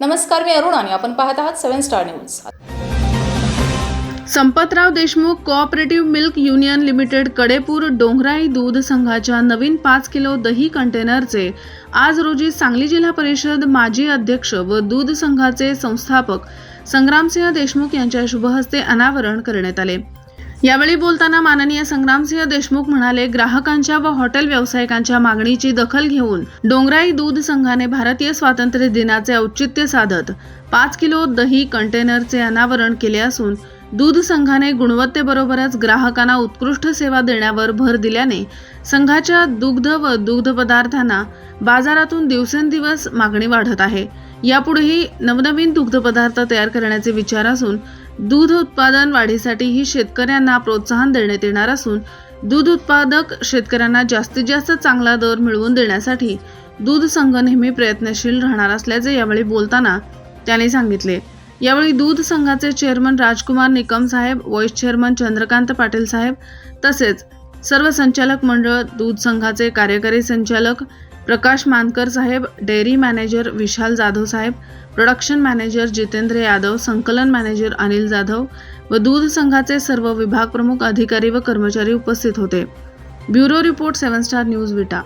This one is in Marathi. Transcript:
नमस्कार मी अरुण आणि आपण पाहत आहात seven star news. Sampatrao Deshmukh cooperative milk union limited Kadepur Dongrai दूध संघाच्या नवीन पाच किलो दही कंटेनरचे आज रोजी सांगली जिल्हा परिषद माजी अध्यक्ष व दूध संघाचे संस्थापक संग्रामसिंह देशमुख यांच्या शुभहस्ते अनावरण करण्यात आले. यावेळी बोलताना माननीय संग्रामसिंह देशमुख म्हणाले ग्राहकांच्या व हॉटेल व्यावसायिकांच्या मागणीची दखल घेऊन डोंगराई दूध संघाने भारतीय स्वातंत्र्य दिनाचे औचित्य साधत पाच किलो दही कंटेनरचे अनावरण केले असून दूध संघाने गुणवत्तेबरोबरच ग्राहकांना उत्कृष्ट सेवा देण्यावर भर दिल्याने संघाच्या दुग्ध व दुग्ध पदार्थांना बाजारातून दिवसेंदिवस मागणी वाढत आहे. यापुढेही नवनवीन दुग्धपदार्थ तयार करण्याचे विचार असून दूध उत्पादन वाढीसाठीही शेतकऱ्यांना प्रोत्साहन देण्यात येणार असून दूध उत्पादक शेतकऱ्यांना जास्तीत जास्त चांगला दर मिळवून देण्यासाठी दूध संघ नेहमी प्रयत्नशील राहणार असल्याचे यावेळी बोलताना त्यांनी सांगितले. यावेळी दूध संघाचे चेअरमन राजकुमार निकम साहेब व्हाईस चेअरमन चंद्रकांत पाटील साहेब तसेच सर्व संचालक मंडळ दूध संघाचे कार्यकारी संचालक प्रकाश मानकर साहेब डेअरी मॅनेजर विशाल जाधव साहेब प्रोडक्शन मॅनेजर जितेंद्र यादव संकलन मॅनेजर अनिल जाधव व दूध संघाचे सर्व विभाग प्रमुख अधिकारी व कर्मचारी उपस्थित होते. Bureau report seven star news Vita.